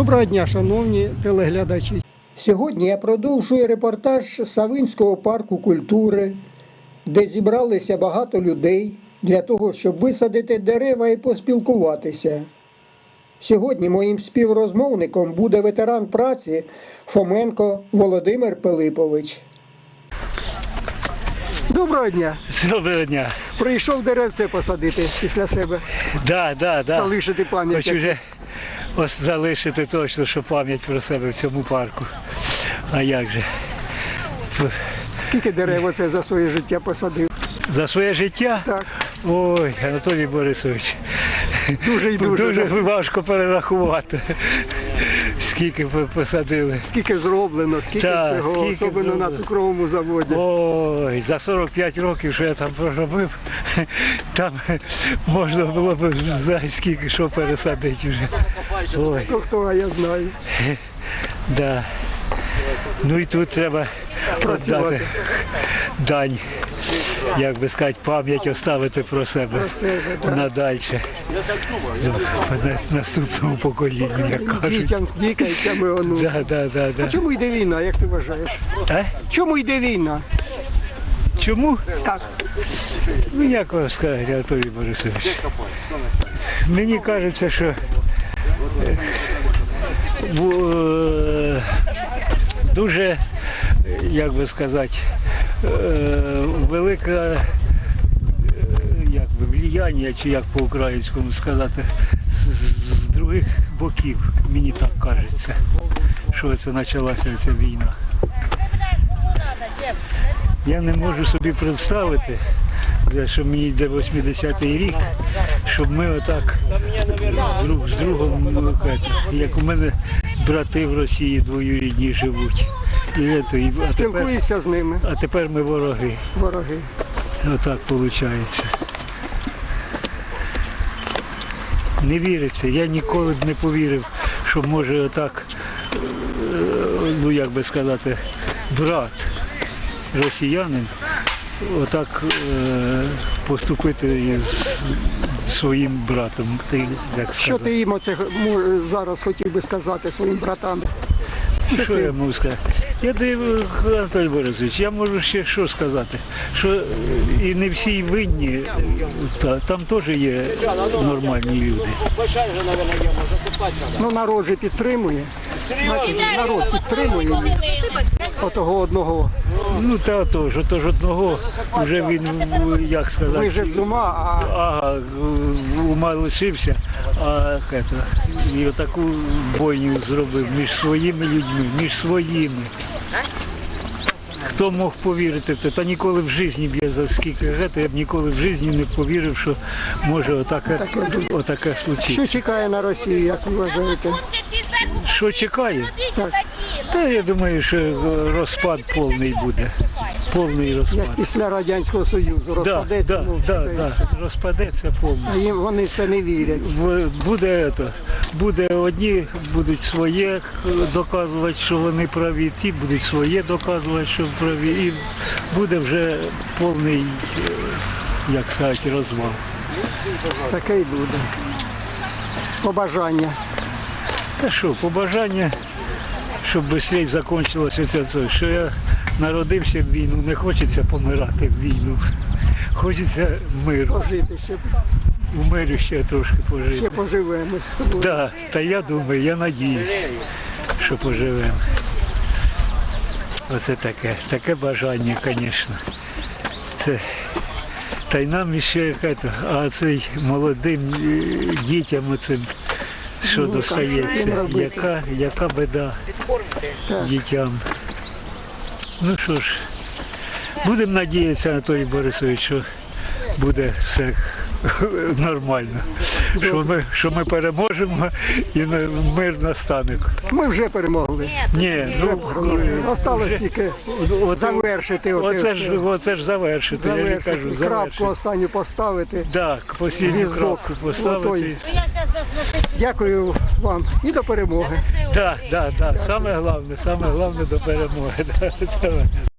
Доброго дня, шановні телеглядачі. Сьогодні я продовжую репортаж Савинського парку культури, де зібралися багато людей для того, щоб висадити дерева і поспілкуватися. Сьогодні моїм співрозмовником буде ветеран праці Фоменко Володимир Пилипович. Доброго дня! Доброго дня. Прийшов деревце посадити після себе, Да, да, да. залишити пам'ять. Хочу вже ось залишити точно, що пам'ять про себе в цьому парку. А як же? Скільки дерев оце за своє життя посадив? За своє життя? Так, Ой, Анатолій Борисович, дуже і дуже. дуже да. важко перерахувати, скільки ви посадили. Скільки зроблено, скільки Так, всього, скільки особливо на цукровому заводі. Ой, за 45 років, що я там проробив, там можна було б за скільки що пересадити вже. Ой. Хто хто, а я знаю. Да. Ну і тут треба Працювати. дань, як би сказати, пам'ять оставити про себе Про себе, да. надальше. Ну, на- Наступному поколінню, як кажуть. Дітям, дікайцям і ону. Да, да, да, да. А чому йде війна, як ти вважаєш? А? Чому йде війна? Чому? Так. Ну як вам сказати, Анатолій Борисович? Мені кажеться, що дуже, е, як би сказати, е, велике як би, влияння, чи як по-українському сказати, з других боків, мені так кажеться, що це почалася ця війна. Я не можу собі представити, що мені йде 80-й рік, щоб ми отак друг з другом, ну, як у мене брати в Росії двоюрідні живуть. І, це, і, а, тепер, з ними, а тепер ми вороги. вороги. Отак виходить. Не віриться. Я ніколи б не повірив, що може отак, е, ну як би сказати, брат росіянин отак е, поступити із своїм братом. Ти, як Що ти їм оце зараз хотів би сказати своїм братам? Що я можу сказати? Я див, Анатолій Борисович, я можу ще що сказати, що е, і не всі винні, та, там теж є нормальні люди. Ну народ же підтримує. Значить, народ підтримує. Отого одного. Ну та тож, тож одного вже він, як сказати, Вижив з ума, а ага, ума лишився, а это, і отаку бойню зробив між своїми людьми, між своїми. Хто мог повірити те? Та ніколи в житті б я за скільки гето, я б ніколи в житті не повірив, що може отаке, отаке що чекає на Росію, як ви вважаєте? Що чекає? Так, Та я думаю, що розпад повний буде. Повний розпад. як після Радянського Союзу розпадеться, да, мовчки, да, да, розпадеться повністю. А їм вони це не вірять. Буде это, буде одні будуть своє доказувати, що вони праві, ті будуть своє доказувати, що праві, і буде вже повний, е, як сказати, розвал. Таке й буде. Побажання. Та що, побажання, щоб швидше закінчилося це, це, що я народився в війну, не хочеться помирати в війну. Хочеться миру. Пожити ще, У мирі ще трошки пожити. ще поживемо з тобою. Да, та я думаю, я надіюсь, що поживемо. Оце таке, таке бажання, звісно. Це, та й нам ще а цей молодим е, дітям оцим, що Ну, достається, яка, яка біда Так. дітям. Ну що ж, будемо надіятися, Анатолій Борисович, що буде все нормально. Що ми, що ми переможемо і мир настане. Ми вже перемогли. Ні, ну Осталось тільки оце, завершити. оце, ж, оце ж завершити. Я ж завершити. кажу, Крапку завершити. останню поставити. Так, постійну Гвіздок. крапку поставити. Дякую вам і до перемоги. Так, так, так. Саме головне, саме головне до перемоги.